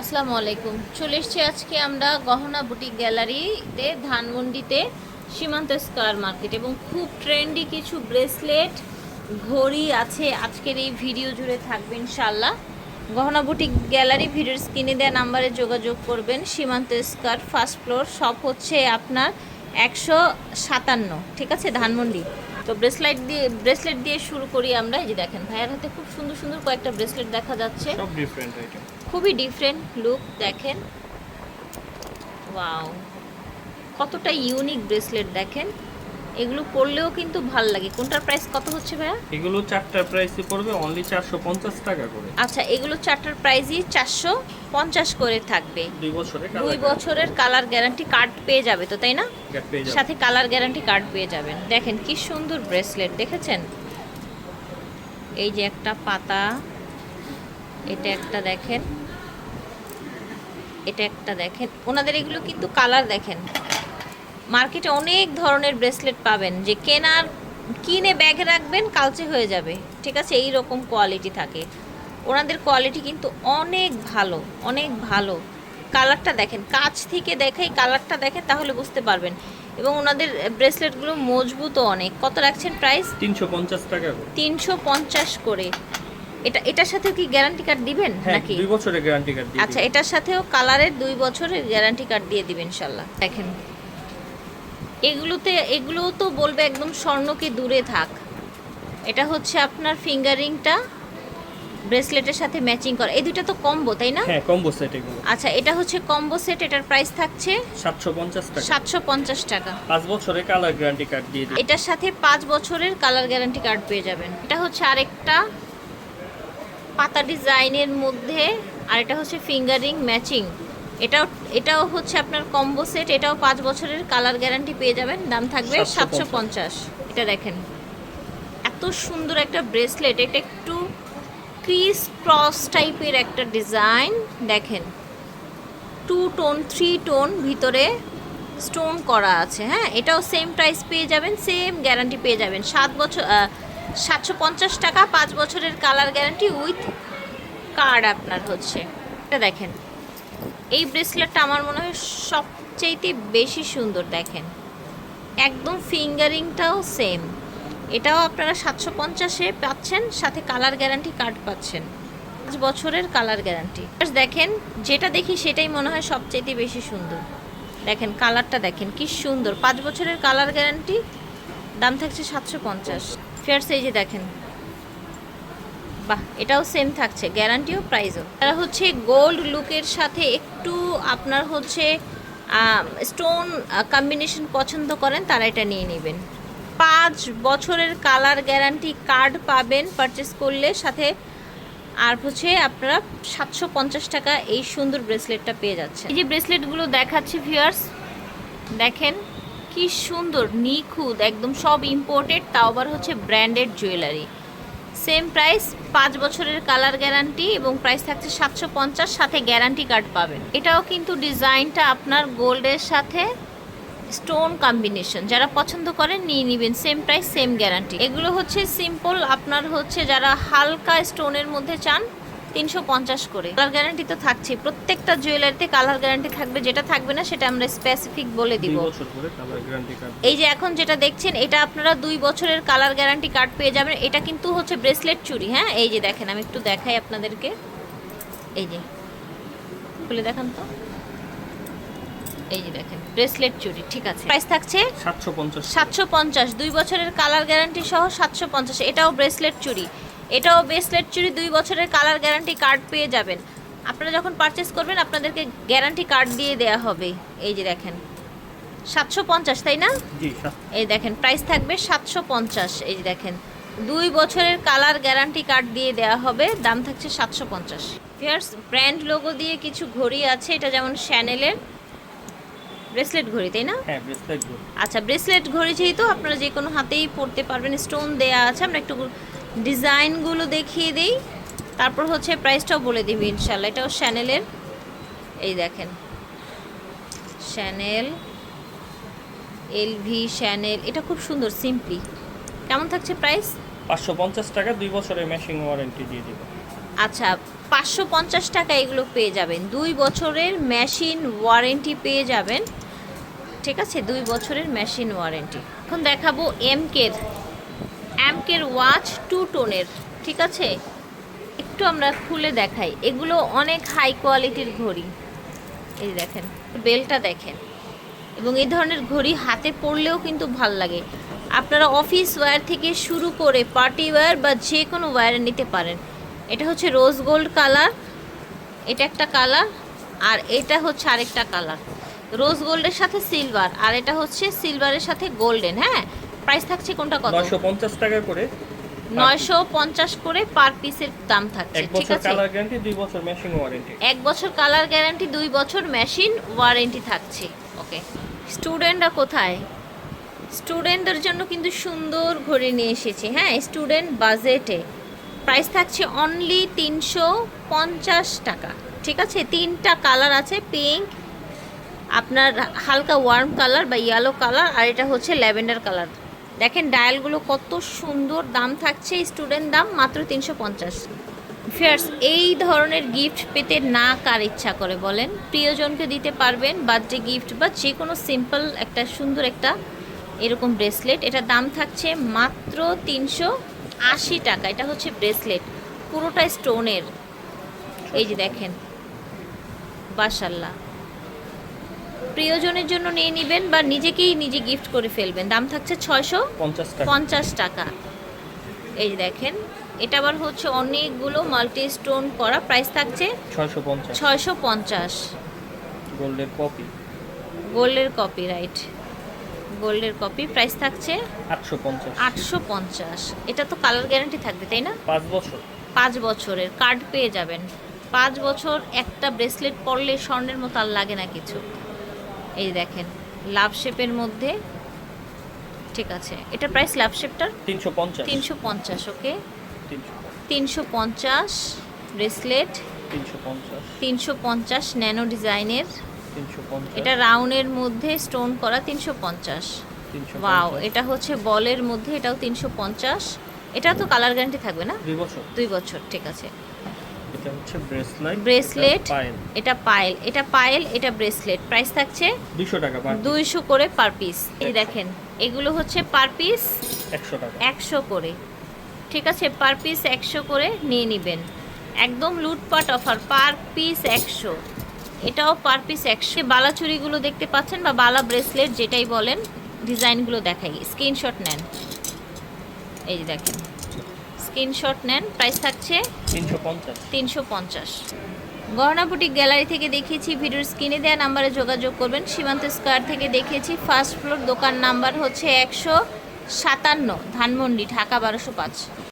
আসসালামু আলাইকুম। চলে এসেছি আজকে আমরা গহনা বুটিক গ্যালারিতে ধানমন্ডিতে, সীমান্ত স্কয়ার মার্কেট এবং খুব ট্রেন্ডি কিছু ব্রেসলেট ঘড়ি আছে। আজকের এই ভিডিও জুড়ে থাকবে ইনশাল্লাহ গহনা বুটিক গ্যালারি, ভিডিওর স্ক্রিনে দেওয়া নাম্বারে যোগাযোগ করবেন। সীমান্ত স্কয়ার, ফার্স্ট ফ্লোর সব হচ্ছে আপনার একশো সাতান্ন, ঠিক আছে, ধানমন্ডি। তো ব্রেসলেট দিয়ে ব্রেসলেট দিয়ে শুরু করি আমরা। এই যে দেখেন, ভাইয়ের হাতে খুব সুন্দর সুন্দর কয়েকটা ব্রেসলেট দেখা যাচ্ছে। সব ডিফারেন্ট আইটেম খুবই ডিফারেন্ট লুক দেখেন। ওয়াও কতটা ইউনিক ব্রেসলেট দেখেন। এগুলো পরলেও কিন্তু ভালো লাগে। কোনটার প্রাইস কত হচ্ছে ভাইয়া? এগুলো চারটার প্রাইসে পড়বে অনলি চারশো পঞ্চাশ টাকা করে। আচ্ছা এগুলো চারটার প্রাইসই চারশো পঞ্চাশ করে থাকবে। দুই বছরে দুই বছরের কালার গ্যারান্টি কার্ড পেয়ে যাবে তো তাই না? সাথে কালার গ্যারান্টি কার্ড পেয়ে যাবেন। দেখেন কি সুন্দর ব্রেসলেট দেখেছেন? এই যে একটা পাতা এটা একটা দেখেন। এটা একটা দেখেন। ওনাদের এগুলো কিন্তু কালার দেখেন। মার্কেটে অনেক ধরনের ব্রেসলেট পাবেন। যে কেনার কিনে ব্যাগে রাখবেন কালচে হয়ে যাবে। ঠিক আছে? এই রকম কোয়ালিটি থাকে। ওনাদের কোয়ালিটি কিন্তু অনেক ভালো অনেক ভালো। কালারটা দেখেন কাছ থেকে দেখাই কালারটা দেখেন তাহলে বুঝতে পারবেন। এবং ওনাদের ব্রেসলেটগুলো মজবুতও অনেক। কত রাখছেন প্রাইস? তিনশো পঞ্চাশ টাকা তিনশো পঞ্চাশ করে। এটা এটার সাথে কি গ্যারান্টি কার্ড দিবেন হ্যাঁ নাকি? দুই বছরের গ্যারান্টি কার্ড আচ্ছা এটার সাথেও কালারের দুই বছরের গ্যারান্টি কার্ড দিয়ে দিবেন ইনশাল্লাহ দেখেন। এগুলোতে এগুলো তো বলবে একদম স্বর্ণকে দূরে থাক। এটা হচ্ছে আপনার ফিঙ্গারিংটা ব্রেসলেটের সাথে ম্যাচিং করা। এই দুইটা তো কম্বো তাই না? হ্যাঁ কম্বো সেট এগুলো। আচ্ছা এটা হচ্ছে কম্বো সেট এটার প্রাইস থাকছে সাতশো পঞ্চাশ টাকা। সাতশো পঞ্চাশ টাকা। পাঁচ বছরের কালার গ্যারান্টি কার্ড দিয়ে দিই এটার সাথে পাঁচ বছরের কালার গ্যারান্টি কার্ড পেয়ে যাবেন। এটা হচ্ছে আরেকটা পাতা ডিজাইনের মধ্যে আর এটা হচ্ছে ফিঙ্গারিং ম্যাচিং এটাও এটাও হচ্ছে আপনার কম্বো সেট এটাও পাঁচ বছরের কালার গ্যারান্টি পেয়ে যাবেন। দাম থাকবে সাতশো পঞ্চাশ। এটা দেখেন। এত সুন্দর একটা ব্রেসলেট এটা একটু ক্রিস ক্রস টাইপের একটা ডিজাইন দেখেন টু টোন থ্রি টোন ভিতরে স্টোন করা আছে হ্যাঁ? এটাও সেম প্রাইস পেয়ে যাবেন সেম গ্যারান্টি পেয়ে যাবেন। সাত বছর সাতশো পঞ্চাশ টাকা, পাঁচ বছরের কালার গ্যারান্টি উইথ কার্ড আপনার হচ্ছে। এটা দেখেন। এই ব্রেসলেটটা আমার মনে হয় সবচাইতে বেশি সুন্দর দেখেন। একদম ফিঙ্গারিংটাও সেম। এটাও আপনারা সাতশো পঞ্চাশে পাচ্ছেন, সাথে কালার গ্যারান্টি কার্ড পাচ্ছেন। পাঁচ বছরের কালার গ্যারান্টি। দেখেন, যেটা দেখি সেটাই মনে হয় সবচাইতে বেশি সুন্দর। দেখেন, কালারটা দেখেন, কি সুন্দর। পাঁচ বছরের কালার গ্যারান্টি, দাম থাকছে সাতশো পঞ্চাশ। ফেয়ার সাইজে দেখেন। বাহ, এটাও সেম থাকছে গ্যারান্টিও প্রাইসও তারা হচ্ছে গোল্ড লুকের সাথে একটু আপনার হচ্ছে স্টোন কম্বিনেশন পছন্দ করেন, তারা এটা নিয়ে নেবেন। পাঁচ বছরের কালার গ্যারান্টি কার্ড পাবেন পারচেস করলে, সাথে আর হচ্ছে আপনারা সাতশো পঞ্চাশ টাকা এই সুন্দর ব্রেসলেটটা পেয়ে যাচ্ছে এই যে ব্রেসলেটগুলো দেখাচ্ছি ভিউয়ার্স দেখেন কি সুন্দর, নিখুঁত, একদম সব ইম্পোর্টেড তাও আবার হচ্ছে ব্র্যান্ডেড জুয়েলারি সেম প্রাইস পাঁচ বছরের কালার গ্যারান্টি এবং প্রাইস থাকছে সাতশো পঞ্চাশ, সাথে গ্যারান্টি কার্ড পাবেন। এটাও কিন্তু ডিজাইনটা আপনার গোল্ডের সাথে স্টোন কম্বিনেশন যারা পছন্দ করেন নিয়ে নেবেন। সেম প্রাইস সেম গ্যারান্টি এগুলো হচ্ছে সিম্পল আপনার হচ্ছে যারা হালকা স্টোনের মধ্যে চান তিনশো পঞ্চাশ করে। কালার গ্যারান্টি তো থাকছে প্রত্যেকটা জুয়েলারিতে কালার গ্যারান্টি থাকবে যেটা থাকবে না সেটা আমরা স্পেসিফিক বলে দিব। এই যে এখন যেটা দেখছেন এটা আপনারা দুই বছরের কালার গ্যারান্টি কার্ড পেয়ে যাবেন। এটা কিন্তু হচ্ছে ব্রেসলেট চুড়ি হ্যাঁ? এই যে দেখেন আমি একটু দেখাই আপনাদেরকে। এই যে খুলে দেখান তো। এই যে দেখেন ব্রেসলেট চুড়ি ঠিক আছে। প্রাইস থাকছে সাতশো পঞ্চাশ। সাতশো পঞ্চাশ। দুই বছরের কালার গ্যারান্টি সহ সাতশো পঞ্চাশ। এটাও ব্রেসলেট চুড়ি এটাও ব্রেসলেট চুরি দুই বছরের কালার গ্যারান্টি কার্ড পেয়ে যাবেন। আপনারা যখন পারচেস করবেন আপনাদেরকে গ্যারান্টি কার্ড দিয়ে দেয়া হবে। এই যে দেখেন সাতশো পঞ্চাশ তাই না? এই দেখেন প্রাইস থাকবে সাতশো পঞ্চাশ। এই যে দেখেন দুই বছরের কালার গ্যারান্টি কার্ড দিয়ে দেওয়া হবে দাম থাকছে সাতশো পঞ্চাশ। ফিয়ার্স ব্র্যান্ড লোগো দিয়ে কিছু ঘড়ি আছে এটা যেমন শ্যানেলের ব্রেসলেট ঘড়ি তাই না? হ্যাঁ আচ্ছা ব্রেসলেট ঘড়ি যেহেতু আপনারা যে কোনো হাতেই পরতে পারবেন স্টোন দেয়া আছে আমরা একটু ডিজাইনগুলো দেখিয়ে দিই। তারপর হচ্ছে প্রাইসটাও বলে দিবি ইনশাল্লাহ এটাও শ্যানেলের এই দেখেন। শ্যানেল এলভি শ্যানেল এটা খুব সুন্দর সিম্পলি কেমন থাকছে প্রাইস পাঁচশো পঞ্চাশ টাকা দুই বছরের মেশিং ওয়ারেন্টি দিয়ে দিব। আচ্ছা পাঁচশো পঞ্চাশ টাকা এগুলো পেয়ে যাবেন। দুই বছরের মেশিন ওয়ারেন্টি পেয়ে যাবেন। ঠিক আছে দুই বছরের মেশিন ওয়ারেন্টি এখন দেখাবো এমকের এমকের ওয়াচ টু টোনের, ঠিক আছে? একটু আমরা খুলে দেখাই। এগুলো অনেক হাই কোয়ালিটির ঘড়ি। এই দেখেন, বেলটা দেখেন। এবং এই ধরনের ঘড়ি হাতে পরলেও কিন্তু ভালো লাগে। আপনারা অফিস ওয়্যার থেকে শুরু করে পার্টি ওয়্যার বা যে কোনো ওয়্যার নিতে পারেন। এটা হচ্ছে রোজ গোল্ড কালার এটা একটা কালার আর এটা হচ্ছে আরেকটা কালার রোজ গোল্ডের সাথে সিলভার আর এটা হচ্ছে সিলভারের সাথে গোল্ডেন হ্যাঁ? প্রাইস থাকছে কোনটা কত? নয়শো পঞ্চাশ টাকা করে। নয়শো পঞ্চাশ করে পার পিসের দাম থাকছে ঠিক আছে? এক বছর কালার গ্যারান্টি দুই বছর মেশিং ওয়ারেন্টি এক বছর কালার গ্যারান্টি দুই বছর মেশিন ওয়ারেন্টি থাকছে। ওকে স্টুডেন্টরা কোথায়? স্টুডেন্টদের জন্য কিন্তু সুন্দর ঘড়ি নিয়ে এসেছি হ্যাঁ? স্টুডেন্ট বাজেটে প্রাইস থাকছে অনলি তিনশো পঞ্চাশ টাকা ঠিক আছে? তিনটা কালার আছে পিঙ্ক আপনার হালকা ওয়ার্ম কালার বা ইয়েলো কালার আর এটা হচ্ছে ল্যাভেন্ডার কালার দেখেন ডায়ালগুলো কত সুন্দর দাম থাকছে স্টুডেন্ট দাম মাত্র তিনশো পঞ্চাশ। ফিয়ার্স এই ধরনের গিফট পেতে না কার ইচ্ছা করে বলেন? প্রিয়জনকে দিতে পারবেন বার্থডে গিফট বা যে কোনো সিম্পল একটা, সুন্দর একটা এরকম ব্রেসলেট এটার দাম থাকছে মাত্র তিনশো আশি টাকা। এটা হচ্ছে ব্রেসলেট পুরোটা স্টোনের এই যে দেখেন বাসাল্লাহ প্রিয়জনের জন্য নিয়ে নেবেন বা নিজেকেই নিজে গিফট করে ফেলবেন। দাম থাকছে ছয়শো পঞ্চাশ টাকা। এই দেখেন এটা আবার হচ্ছে অনেকগুলো মাল্টি স্টোন করা। প্রাইস থাকছে ছয়শো পঞ্চাশ। গোল্ডের কপি গোল্ডের কপি রাইট গোল্ডের কপি প্রাইস থাকছে আটশো পঞ্চাশ। আটশো পঞ্চাশ। এটা তো কালার গ্যারান্টি থাকবে তাই না? পাঁচ বছর। পাঁচ বছরের। কার্ড পেয়ে যাবেন। পাঁচ বছর একটা ব্রেসলেট পরলে স্বর্ণের মতো আর লাগে না কিছু। এই দেখেন লাভ শেপের মধ্যে ঠিক আছে এটা প্রাইস লাভ শেপটার তিনশো পঞ্চাশ। তিনশো পঞ্চাশ ওকে তিনশো পঞ্চাশ। ব্রেসলেট তিনশো পঞ্চাশ। ন্যানো ডিজাইনের এটা রাউন্ডের মধ্যে স্টোন করা তিনশো পঞ্চাশ। ওয়াও এটা হচ্ছে বলের মধ্যে এটাও তিনশো পঞ্চাশ। এটা তো কালার গ্যারান্টি থাকবে না? দুই বছর। দুই বছর ঠিক আছে। এটা হচ্ছে ব্রেসলাইট ব্রেসলেট এটা পায়েল এটা পায়েল এটা ব্রেসলেট। প্রাইস থাকছে দুশো টাকা পার দুইশো করে পার পিস এই দেখেন এগুলো হচ্ছে পার পিস একশো টাকা। একশো করে। ঠিক আছে পার পিস একশো করে নিয়ে নেবেন। একদম লুটপাট অফার পার পিস একশো। এটাও পার পিস একশো। বালা চুড়িগুলো দেখতে পাচ্ছেন বা বালা ব্রেসলেট যেটাই বলেন ডিজাইনগুলো দেখাই। স্ক্রিনশট নেন। এই দেখেন। স্ক্রিনশট নেন প্রাইস থাকছে তিনশো পঞ্চাশ। গহনাপুটি গ্যালারি থেকে দেখিয়েছি ভিডিওর স্ক্রিনে দেওয়া নাম্বারে যোগাযোগ করবেন সীমান্ত স্কোয়ার থেকে দেখিয়েছি ফার্স্ট ফ্লোর দোকান নাম্বার হচ্ছে একশো সাতান্ন ধানমন্ডি ঢাকা বারোশো পাঁচ।